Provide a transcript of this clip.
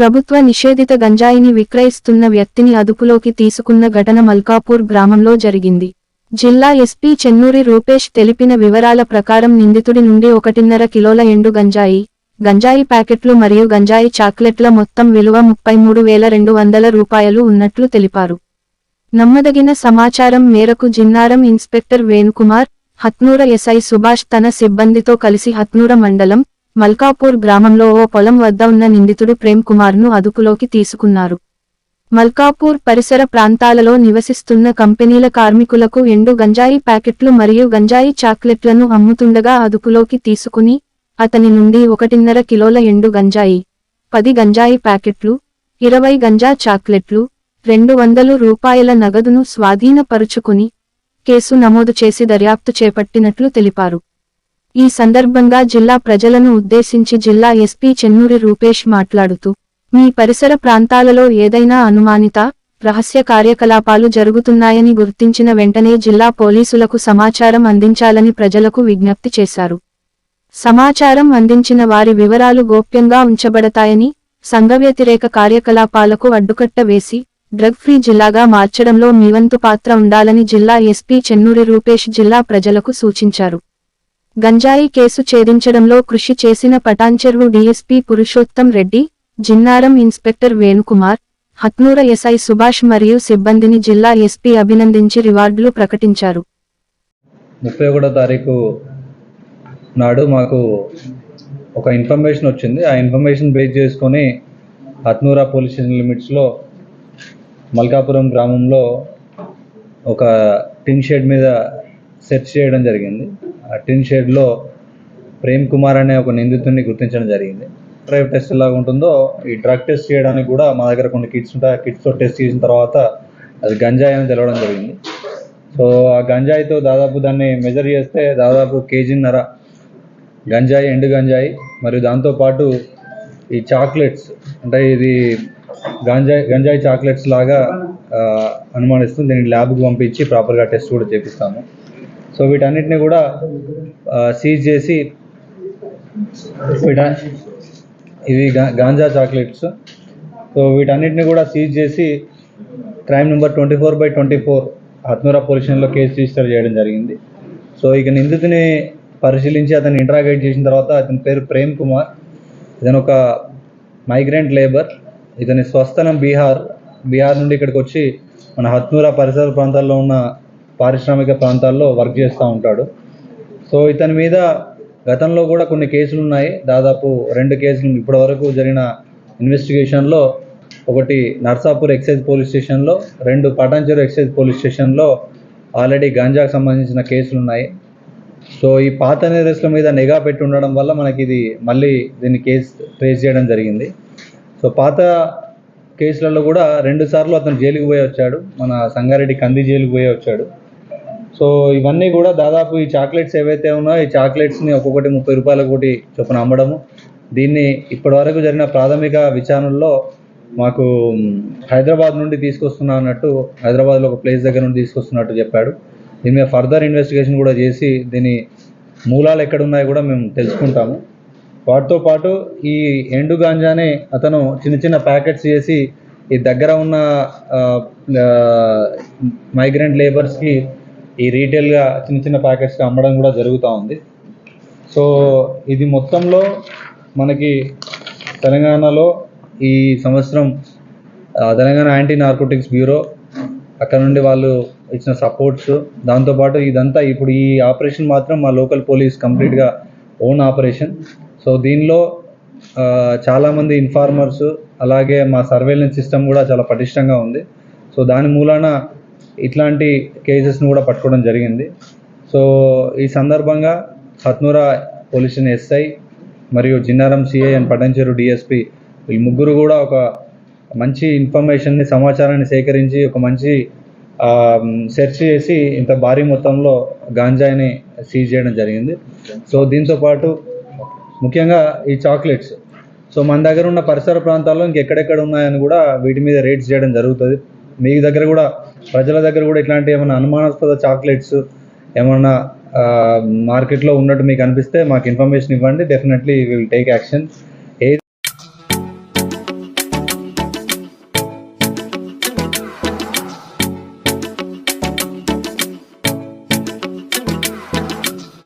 ప్రభుత్వ నిషేధిత గంజాయిని విక్రయిస్తున్న వ్యక్తిని అదుపులోకి తీసుకున్న ఘటన మల్కాపూర్ గ్రామంలో జరిగింది. జిల్లా ఎస్పీ చెన్నూరి రూపేష్ తెలిపిన వివరాల ప్రకారం నిందితుడి నుండి ఒకటిన్నర కిలోల ఎండు గంజాయి గంజాయి ప్యాకెట్లు మరియు గంజాయి చాక్లెట్ల మొత్తం విలువ ముప్పై మూడు వేల రెండు వందల రూపాయలు ఉన్నట్లు తెలిపారు. నమ్మదగిన సమాచారం మేరకు జిన్నారం ఇన్స్పెక్టర్ వేణుకుమార్ హత్నూర ఎస్ఐ సుభాష్ తన సిబ్బందితో కలిసి హత్నూర మండలం మల్కాపూర్ గ్రామంలో ఓ పొలం వద్ద ఉన్న నిందితుడు ప్రేమ్ కుమార్ను అదుపులోకి తీసుకున్నారు. మల్కాపూర్ పరిసర ప్రాంతాలలో నివసిస్తున్న కంపెనీల కార్మికులకు ఎండు గంజాయి ప్యాకెట్లు మరియు గంజాయి చాక్లెట్లను అమ్ముతుండగా అదుపులోకి తీసుకుని అతని నుండి ఒకటిన్నర కిలోల ఎండు గంజాయి పది గంజాయి ప్యాకెట్లు ఇరవై గంజా చాక్లెట్లు రెండు వందలు రూపాయల నగదును స్వాధీనపరుచుకుని కేసు నమోదు చేసి దర్యాప్తు చేపట్టినట్లు తెలిపారు. ఈ సందర్భంగా జిల్లా ప్రజలను ఉద్దేశించి జిల్లా ఎస్పీ చెన్నూరి రూపేష్ మాట్లాడుతూ మీ పరిసర ప్రాంతాలలో ఏదైనా అనుమానిత రహస్య కార్యకలాపాలు జరుగుతున్నాయని గుర్తించిన వెంటనే జిల్లా పోలీసులకు సమాచారం అందించాలని ప్రజలకు విజ్ఞప్తి చేశారు. సమాచారం అందించిన వారి వివరాలు గోప్యంగా ఉంచబడతాయని సంఘవ్యతిరేక కార్యకలాపాలకు అడ్డుకట్ట వేసి డ్రగ్ ఫ్రీ జిల్లాగా మార్చడంలో మీవంతు పాత్ర ఉండాలని జిల్లా ఎస్పీ చెన్నూరి రూపేష్ జిల్లా ప్రజలకు సూచించారు. గంజాయి కేసు ఛేదించడంలో కృషి చేసిన Patancheru DSP Purushottam Reddy Jinnaram inspector Venukumar Hatnura SI Subhash మరియు సిబ్బందిని జిల్లా ఎస్పీ అభినందించి రివార్డులు ప్రకటించారు. ముప్పై ఒకటో తారీఖు నాడు మాకు ఒక ఇన్ఫర్మేషన్ వచ్చింది. ఆ ఇన్ఫర్మేషన్ బేస్ చేసుకొని హత్నూరా పోలీస్ స్టేషన్ లిమిట్స్లో మల్కాపురం గ్రామంలో ఒక టిన్ షెడ్ మీద సెర్చ్ చేయడం జరిగింది. టిన్ షెడ్లో ప్రేమ్ కుమార్ అనే ఒక నిందితుడిని గుర్తించడం జరిగింది. డ్రైవ్ టెస్ట్ ఎలా ఉంటుందో ఈ డ్రగ్ టెస్ట్ చేయడానికి కూడా మా దగ్గర కొన్ని కిట్స్ ఉంటాయి. ఆ కిట్స్తో టెస్ట్ చేసిన తర్వాత అది గంజాయి అని తెలవడం జరిగింది. సో ఆ గంజాయితో దాదాపు దాన్ని మెజర్ చేస్తే దాదాపు కేజీన్నర గంజాయి ఎండు గంజాయి మరియు దాంతోపాటు ఈ చాక్లెట్స్ అంటే ఇది గంజాయి గంజాయి చాక్లెట్స్ లాగా అనుమానిస్తుంది. దీన్ని ల్యాబ్కి పంపించి ప్రాపర్గా టెస్ట్ కూడా చేపిస్తాము. సో వీటన్నిటిని కూడా సీజ్ చేసి వీట ఇవి గా- గాంజా చాక్లెట్స్. సో వీటన్నిటిని కూడా సీజ్ చేసి crime number twenty four by twenty four Hatnura పొజిషన్లో కేసు రిజిస్టర్ చేయడం జరిగింది. సో ఇక నిందితుని పరిశీలించి అతను ఇంట్రాగేట్ చేసిన తర్వాత అతని పేరు ప్రేమ్ కుమార్. ఇతను ఒక మైగ్రెంట్ లేబర్ ఇతని స్వస్థలం బీహార్. బీహార్ నుండి ఇక్కడికి వచ్చి మన హత్నూరా పరిసర ప్రాంతాల్లో ఉన్న పారిశ్రామిక ప్రాంతాల్లో వర్క్ చేస్తూ ఉంటాడు. సో ఇతని మీద గతంలో కూడా కొన్ని కేసులు ఉన్నాయి. దాదాపు రెండు కేసులు ఇప్పటివరకు జరిగిన ఇన్వెస్టిగేషన్లో ఒకటి నర్సాపూర్ ఎక్సైజ్ పోలీస్ స్టేషన్లో రెండు పటాన్చెరు ఎక్సైజ్ పోలీస్ స్టేషన్లో ఆల్రెడీ గాంజాకు సంబంధించిన కేసులు ఉన్నాయి. సో ఈ పాత నేరస్తుల మీద నిఘా పెట్టి ఉండడం వల్ల మనకి ఇది మళ్ళీ దీన్ని కేసు ట్రేస్ చేయడం జరిగింది. సో పాత కేసులలో కూడా రెండు సార్లు అతను జైలుకి పోయి వచ్చాడు. మన సంగారెడ్డి కంది జైలుకి పోయి వచ్చాడు. సో ఇవన్నీ కూడా దాదాపు ఈ చాక్లెట్స్ ఏవైతే ఉన్నాయో ఈ చాక్లెట్స్ని ఒక్కొక్కటి ముప్పై రూపాయల కోటి చొప్పున అమ్మడము. దీన్ని ఇప్పటివరకు జరిగిన ప్రాథమిక విచారణలో మాకు హైదరాబాద్ నుండి తీసుకొస్తున్నా అన్నట్టు హైదరాబాద్లో ఒక ప్లేస్ దగ్గర నుండి తీసుకొస్తున్నట్టు చెప్పాడు. దీని మీద ఫర్దర్ ఇన్వెస్టిగేషన్ కూడా చేసి దీని మూలాలు ఎక్కడున్నాయో కూడా మేము తెలుసుకుంటాము. వాటితో పాటు ఈ ఎండు గాంజాని అతను చిన్న చిన్న ప్యాకెట్స్ చేసి ఈ దగ్గర ఉన్న మైగ్రెంట్ లేబర్స్కి ఈ రీటైల్గా చిన్న చిన్న ప్యాకెట్స్గా అమ్మడం కూడా జరుగుతూ ఉంది. సో ఇది మొత్తంలో మనకి తెలంగాణలో ఈ సంవత్సరం తెలంగాణ యాంటీ నార్కోటిక్స్ బ్యూరో అక్కడ నుండి వాళ్ళు ఇచ్చిన సపోర్ట్స్ దాంతోపాటు ఇదంతా ఇప్పుడు ఈ ఆపరేషన్ మాత్రం మా లోకల్ పోలీస్ కంప్లీట్గా ఓన్ ఆపరేషన్. సో దీనిలో చాలామంది ఇన్ఫార్మర్స్ అలాగే మా సర్వేలెన్స్ సిస్టమ్ కూడా చాలా పటిష్టంగా ఉంది. సో దాని మూలాన ఇట్లాంటి కేసెస్ని కూడా పట్టుకోవడం జరిగింది. సో ఈ సందర్భంగా హత్నూరా పోలీస్ స్టేషన్ ఎస్ఐ మరియు Jinnaram CI and Patancheru DSP ఈ ముగ్గురు కూడా ఒక మంచి ఇన్ఫర్మేషన్ని సమాచారాన్ని సేకరించి ఒక మంచి సెర్చ్ చేసి ఇంత భారీ మొత్తంలో గాంజాయిని సీజ్ చేయడం జరిగింది. సో దీంతో పాటు ముఖ్యంగా ఈ చాక్లెట్స్. సో మన దగ్గర ఉన్న పరిసర ప్రాంతాల్లో ఇంకెక్కడెక్కడ ఉన్నాయని కూడా వీటి మీద రేట్స్ చేయడం జరుగుతుంది. మీ దగ్గర కూడా ప్రజల దగ్గర కూడా ఇట్లాంటి ఏమైనా అనుమానాస్పద చాక్లెట్స్ ఏమన్నా మార్కెట్లో ఉన్నట్టు మీకు అనిపిస్తే మాకు ఇన్ఫర్మేషన్ ఇవ్వండి. Definitely will take action